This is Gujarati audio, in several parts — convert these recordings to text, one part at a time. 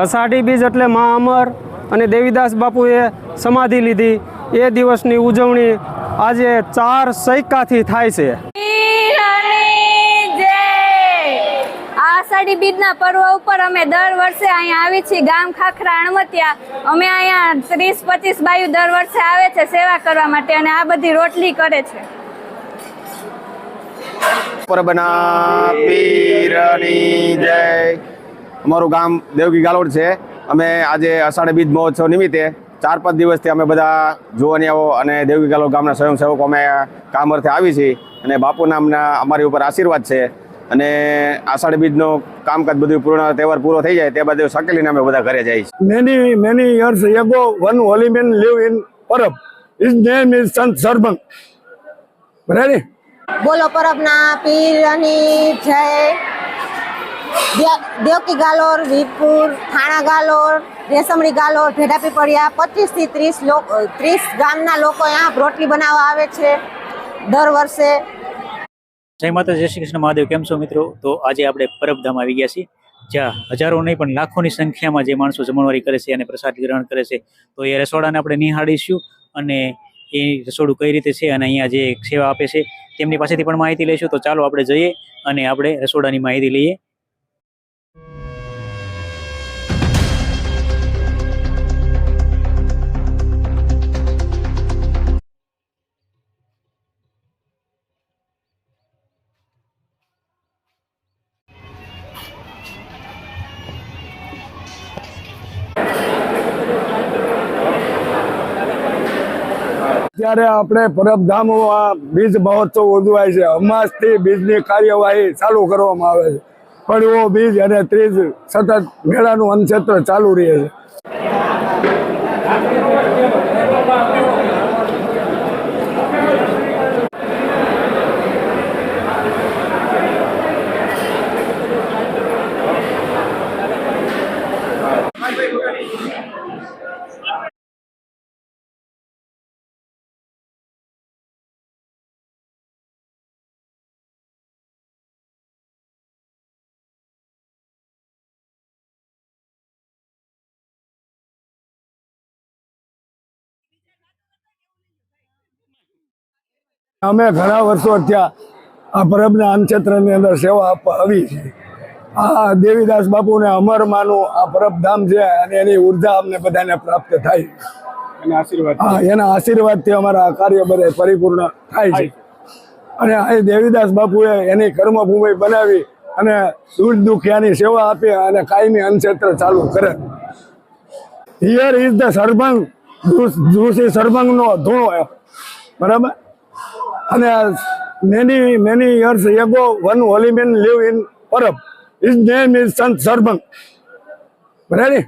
અષાઢી બીજ એટલે મા અમર અને દેવીદાસ બાપુએ સમાધિ લીધી. એ દિવસની ઉજવણી આજે ચાર સૈકાથી થાય છે. જય. આષાઢી બીજના પર્વ ઉપર અમે દર વર્ષે અહીંયા આવી છીએ. ગામ ખાખરા અણમતિયા અમે અહીંયા ત્રીસ પચીસ બાયુ દર વર્ષે આવે છે સેવા કરવા માટે અને આ બધી રોટલી કરે છે. પરબના પીરની જય. અમારું ગામ દેવગી ગાલોડ છે. અમે આજે અષાઢ બીજ મહોત્સવ નિમિત્તે ચાર પાંચ દિવસથી અમે બધા જોવાનિયાઓ અને દેવગી ગાલોડ ગામના સ્વયંસેવકો અમે કામ અર્થે આવી છીએ અને બાપુ નામના અમારી ઉપર આશીર્વાદ છે. અને આષાઢ બીજનો કામકાજ બધું પૂર્ણ તહેવાર પૂરો થઈ જાય તે બાદ સકેલીને અમે બધા ઘરે જાય છે many many years ago one holy man live in Parab is name is Sant Sarbang બરાબર બોલો પરબના પીરની જય. દેવકી ગાલોર, વીરપુર, થાણા ગાલોર રેશમડી ગાલોર, ભેડા પીપળિયા, પચીસથી ત્રીસ લોકો ત્રીસ ગામના લોકો અહીંયા રોટલી બનાવવા આવે છે દર વર્ષે. જય માતા જય શ્રી કૃષ્ણ મહાદેવ, કેમ છો મિત્રો? તો આજે આપણે પરબધામ આવી ગયા છીએ, જ્યાં હજારો નહીં પણ લાખોની સંખ્યામાં જે માણસો જમણવારી કરે છે અને પ્રસાદ ગ્રહણ કરે છે, તો એ રસોડાને આપણે નિહાળીશું અને એ રસોડું કઈ રીતે છે અને અહીંયા જે સેવા આપે છે, તેમની પાસેથી પણ માહિતી લઈશું. તો ચાલો આપણે જઈએ અને આપણે રસોડાની માહિતી લઈએ. ત્યારે આપણે પરબધામમાં બીજ મહોત્સવ ઉજવાય છે. અમાસથી બીજની કાર્યવાહી ચાલુ કરવામાં આવે છે. પડવો બીજ અને ત્રીજ સતત મેળાનું અનક્ષેત્ર ચાલુ રહે છે. અમે ઘણા વર્ષો થયા આ પરબના અનક્ષેત્રની અંદર સેવા આપવા આવી છે. આ દેવીદાસ બાપુને અમરમાનું આ પરબધામ છે અને એની ઊર્જા અમને બધાને પ્રાપ્ત થાય. હા એના આશીર્વાદથી અમારા આ કાર્ય બધા પરિપૂર્ણ થાય છે. અને આ દેવીદાસ બાપુએ એની કર્મભૂમિ બનાવી અને દૂર દુખિયાની સેવા આપી અને કાયમી અન્નક્ષેત્ર ચાલુ કરે. Here is the Sarbhang Joshi સરભંગનો ધૂણો બરાબર? અને many many years ago one holy live in Parab is name is Sant Sarbang ready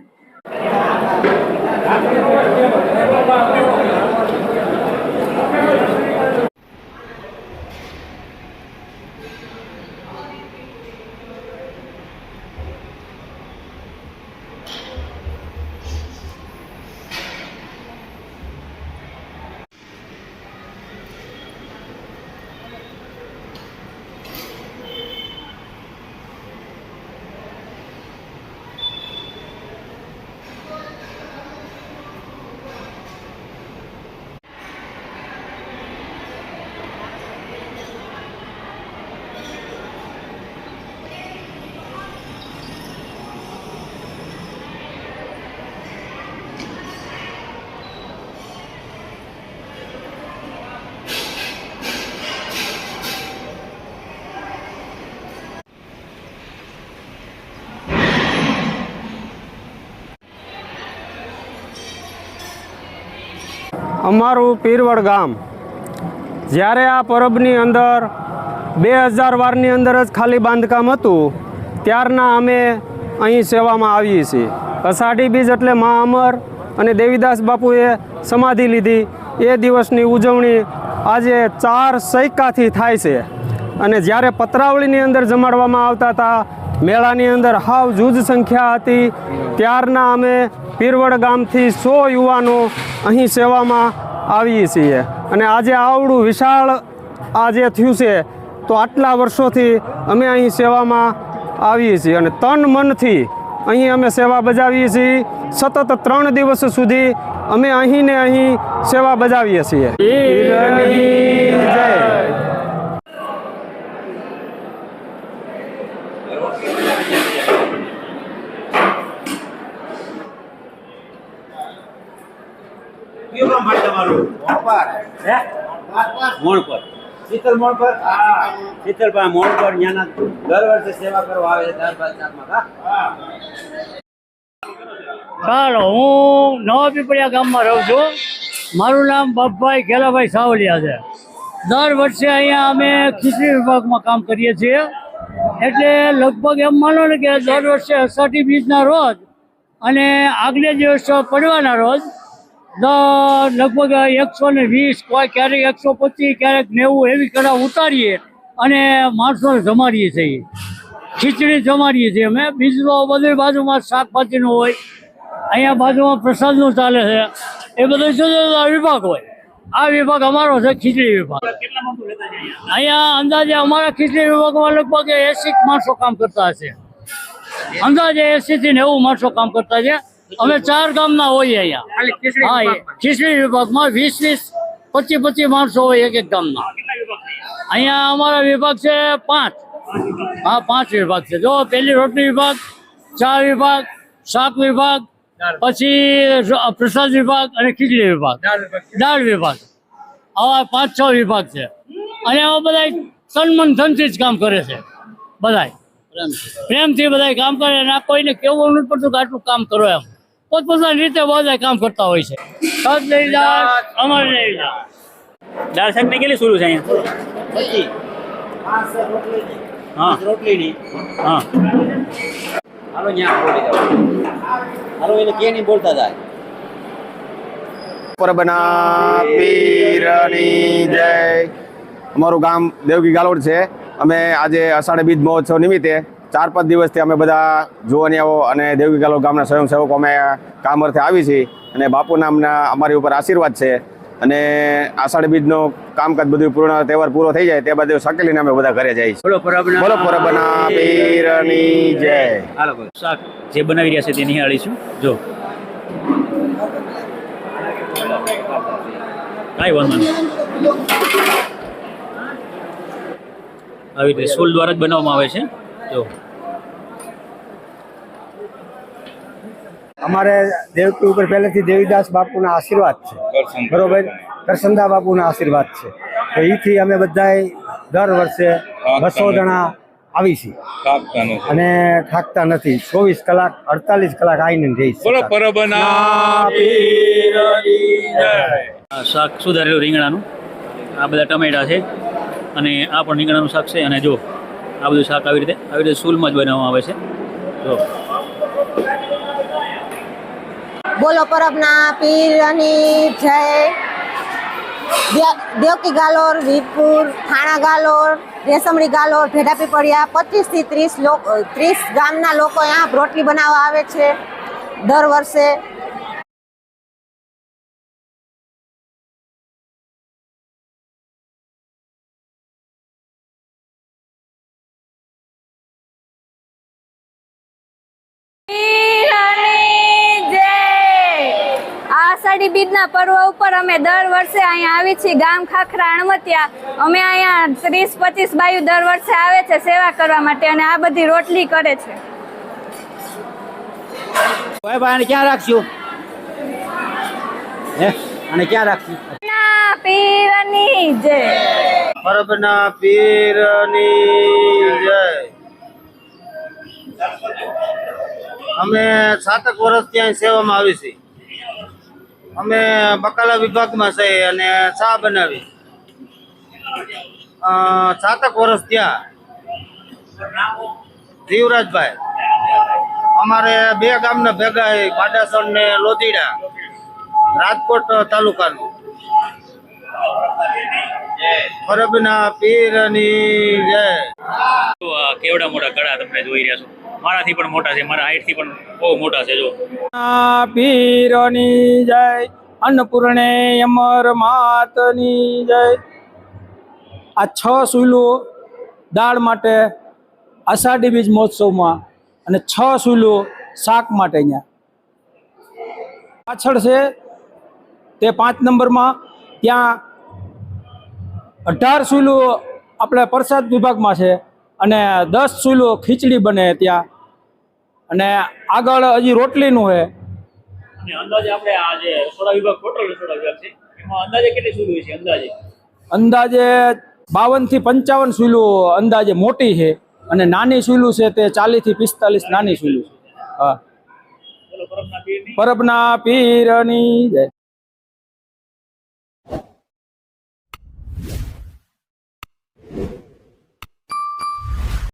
અમારું પીરવડ ગામ. જ્યારે આ પરબની અંદર બે હજાર વારની અંદર જ ખાલી બાંધકામ હતું, ત્યારના અમે અહીં સેવામાં આવીએ છીએ. અષાઢી બીજ એટલે મા અમર અને દેવીદાસ બાપુએ સમાધિ લીધી. એ દિવસની ઉજવણી આજે ચાર સૈકાથી થાય છે. અને જ્યારે પત્રાવળીની અંદર જમાડવામાં આવતા હતા મેળાની અંદર હાવ જૂજ સંખ્યા હતી. ત્યારના અમે પીરવડ ગામથી સો યુવાનો અહીં સેવામાં આવીએ છીએ. અને આજે આવડું વિશાળ આજે થયું છે, તો આટલા વર્ષોથી અમે અહીં સેવામાં આવીએ છીએ. અને તન મનથી અહીં અમે સેવા બજાવીએ છીએ. સતત ત્રણ દિવસ સુધી અમે અહીં ને અહીં સેવા બજાવીએ છીએ. પીરની જય મોણ પર શીતલ મોણ પર શીતલભાઈ મોણ પર ત્યાંના દર વર્ષે સેવા કરવા આવે છે ચાર પાંચ ચાલો હું નવા પીપળિયા ગામમાં રહું છું. મારું નામ બાપભાઈ ખેલાભાઈ સાવલિયા છે. દર વર્ષે અહીંયા અમે ખીચડી વિભાગમાં કામ કરીએ છીએ. એટલે લગભગ એમ માનો ને કે દર વર્ષે અષાઢી બીજના રોજ અને આગલે દિવસ પડવાના રોજ લગભગ એકસો ને વીસ, કોઈ ક્યારેક એકસો પચીસ, ક્યારેક નેવું એવી કડા ઉતારીએ અને માણસોને જમાડીએ છીએ. ખીચડી જમાડીએ છીએ અમે. બીજું બધી બાજુમાં શાકભાજીનું હોય, અહીંયા બાજુમાં પ્રસાદનું ચાલે છે. એ બધું જુદા વિભાગ હોય. આ વિભાગ અમારો છે, ખીચડી વિભાગ. અહીંયા અંદાજે અમારા ખીચડી વિભાગમાં લગભગ એસી માણસો કામ કરતા હશે. અંદાજે એસી થી નેવું માણસો કામ કરતા છે. અમે ચાર ગામના હોઈએ અહીંયા. હા ખીચડી વિભાગમાં. વીસ વીસ પચીસ પચીસ માણસો હોય એક એક ગામના. અહીંયા અમારા વિભાગ છે પાંચ. હા પાંચ વિભાગ છે. જો પેલી રોટલી વિભાગ ચા વિભાગ શાક વિભાગ પછી પ્રસાદ વિભાગ અને ખીચડી વિભાગ. દાળ વિભાગ આવા પાંચ છ વિભાગ છે. અને આવા બધા તન મન ધનથી જ કામ કરે છે. બધા પ્રેમથી. બધા કામ કરે અને આ કોઈને કેવું નથી પડતું કે આટલું કામ કરો એમ. પોતપોતાની રીતે બધા કામ કરતા હોય છે. સત લઈ જા અમર લઈ જા ને કેટલી સુરુ છે અહીંયા? હા હા. હાલો ન્યા બોલી જાઓ. હાલો એને કે નહીં બોલતા જાય. પરબના પીરની જય. અમારું ગામ દેવગી ગાલોડ છે. અમે આજે અષાઢી બીજ મહોત્સવ નિમિત્તે ચાર પાંચ દિવસથી અમે બધા જુવાનિયાઓ અને દેવકી ગાલોડ ગામના સ્વયંસેવકો અમે કામ અર્થે આવી છીએ અને બાપુ નામના અમારી ઉપર આશીર્વાદ છે. અને આષાઢ બીજનો કામકાજ બધું પૂર્ણ તહેવાર પૂરો થઈ જાય તે બધું સકેલીને અમે બધા ઘરે જઈએ બોલો પરબના બોલો પરબના પીરની જય. શાક જે બનાવી રહ્યા છે તે નિહાળીશું. જો. કાંઈ વાંધો નહીં. આવી રીતે સોલ દ્વારા જ બનાવવામાં આવે છે. જો. અમારે દેવકી ઉપર પહેલેથી દેવીદાસ બાપુના આશીર્વાદ છે. બરોબર? કરસંદા બાપુના આશીર્વાદ છે. તો એથી અમે બધાએ દર વર્ષે બસો જણા આવી છીએ. અને થાકતા નથી. ચોવીસ કલાક અડતાલીસ કલાક આવીને જઈ બોલો આ શાક સુધારેલું રીંગણાનું. આ બધા ટમેટા છે. અને આ પણ રીંગણાનું શાક છે. અને જો આ બધું શાક આવી રીતે આવી રીતે સૂલમાં જ બનાવવામાં આવે છે. જો. બોલો પરબના પીરની જય. દેવકી ગાલોર, વીરપુર, થાણા ગાલોર રેશમડી ગાલોર, ભેડા પીપળિયા, પચીસથી ત્રીસ લોકો ત્રીસ ગામના લોકો અહીંયા રોટલી બનાવવા આવે છે દર વર્ષે. આ આષાઢી બીજના પર્વ ઉપર અમે દર વર્ષે અહીંયા આવી છીએ. ગામ ખાખરા અણમતિયા. અમે અહીંયા ત્રીસ પચીસ બાયુ દર વર્ષે આવે છે સેવા કરવા માટે અને આ બધી રોટલી કરે છે. ભાઈ ક્યાં રાખશું? હે? આને ક્યાં રાખશું? ના પીરની જય. પરબના પીરની જય. અમે સાતક વર્ષ ત્યાં સેવામાં આવી છીએ. અમે બકાલા વિભાગમાં છે અને ચા બનાવી. સાતક વર્ષ ત્યાં જીવરાજભાઈ, અમારે બે ગામના ભેગા પાડાસણ ને લોધીડા, રાજકોટ તાલુકાનું. પરબના પીરની જય. કેવડા મોટા કળા તમે જોઈ રહ્યા છો? મારાથી પણ મોટા છે, મારા હાઈટથી પણ બહુ મોટા છે, જો. પીરની જય, અન્નપૂર્ણે અમર માતની જય. આ છ સુલો દાળ માટે આષાઢી બીજ મહોત્સવમાં અને છ સુલો શાક માટે અહીંયા. પાછળ છે તે પાંચ નંબરમાં, ત્યાં અઢાર સુલું આપણે પ્રસાદ વિભાગમાં છે અને દસ સુલો ખીચડી બને ત્યાં. અને આગળ હજી રોટલીનું છે. અને અંદાજે આપણે આ જે રસોડા વિભાગ ટોટલ રસોડા વિભાગ છે એમાં અંદાજે કેટલી સુવિધા છે અંદાજે? અંદાજે બાવનથી પંચાવન સુલું અંદાજે મોટી છે અને નાની સુલું છે તે ચાલીસથી પિસ્તાલીસ નાની સુલું છે. હા. પરબના પીરની જય.